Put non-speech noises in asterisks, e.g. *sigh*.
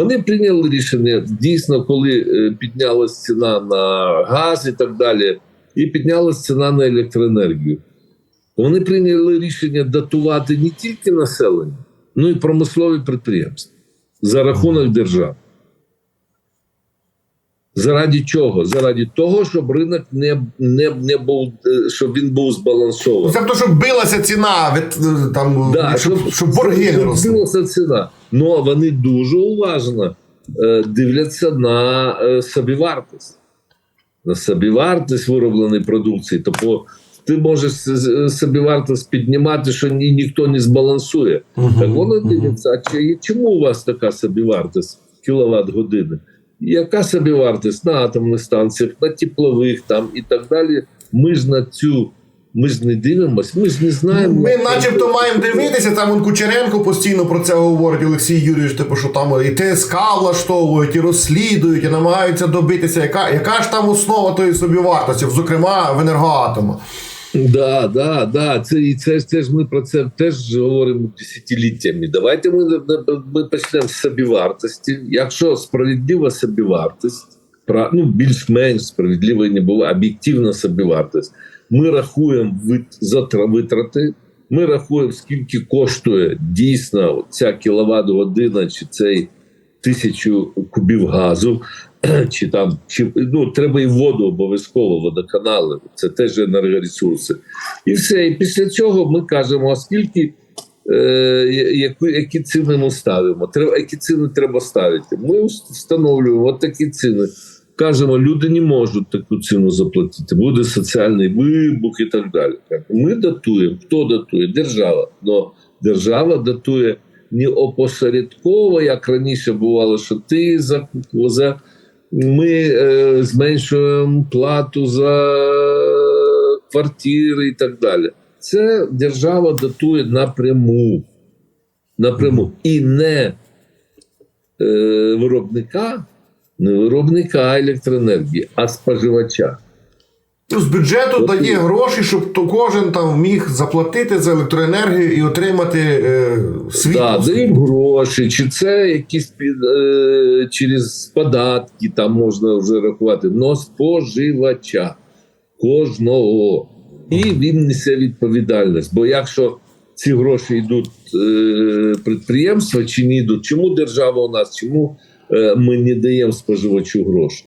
Вони прийняли рішення дійсно, коли піднялася піднялась ціна на газ і так далі, і піднялась ціна на електроенергію. Вони прийняли рішення датувати не тільки населення, ну і промислові підприємства за рахунок держави. Заради чого? Заради того, щоб ринок не, не, не був, е, щоб він був збалансований. Тобто, щоб билася ціна від е, там, Да, щоб, щоб борги не щоб росли. збилася ціна. Ну вони дуже уважно е, дивляться на е, собівартість. На собівартість виробленої продукції. Тобто ти можеш собівартість піднімати, що ні, ніхто не збалансує. Мгм, Так воно дивиться, а чи, чому у вас така собівартість кіловат години? Яка собівартість на атомних станціях, на теплових там і так далі? Ми ж на цю, ми ж не дивимося, ми ж не знаємо. Ми начебто маємо дивитися, там он Кучеренко постійно про це говорить, Олексій Юрійович, типу, що там і ТСК влаштовують, і розслідують, і намагаються добитися, яка, яка ж там основа тої собівартості, зокрема в енергоатома. Да, да, да. Це і це, це ж ми про це теж говоримо десятиліттями. Давайте ми, ми почнемо з собівартості. Якщо справедлива собівартість, ну більш-менш справедлива не була, об'єктивна собівартість. Ми рахуємо витрати. Ми рахуємо, скільки коштує дійсно ця кіловат година чи цей тисячу кубів газу, *clears throat* чи там чи ну треба і воду обов'язково, водоканали. Це теж енергоресурси. І все. І після цього ми кажемо, а скільки. Е, яку, які ціни ми ставимо? Треба, які ціни треба ставити? Ми встановлюємо от такі ціни. Кажемо, люди не можуть таку ціну заплатити. Буде соціальний вибух і так далі. Ми датуємо. Хто датує? Держава. Но держава датує не опосередково, як раніше бувало, що ти за, за ми е, зменшуємо плату за квартири і так далі. Це держава датує напряму. Напряму. І не е, виробника, не виробника електроенергії, а споживача. Ну, з бюджету дає гроші, щоб то кожен там міг заплатити за електроенергію і отримати е, світло. Так, дають гроші, чи це якісь під, е, через податки, там можна вже рахувати, но споживача кожного. І він несе відповідальність. Бо якщо ці гроші йдуть е, підприємства чи не йдуть, чому держава у нас, чому е, ми не даємо споживачу гроші?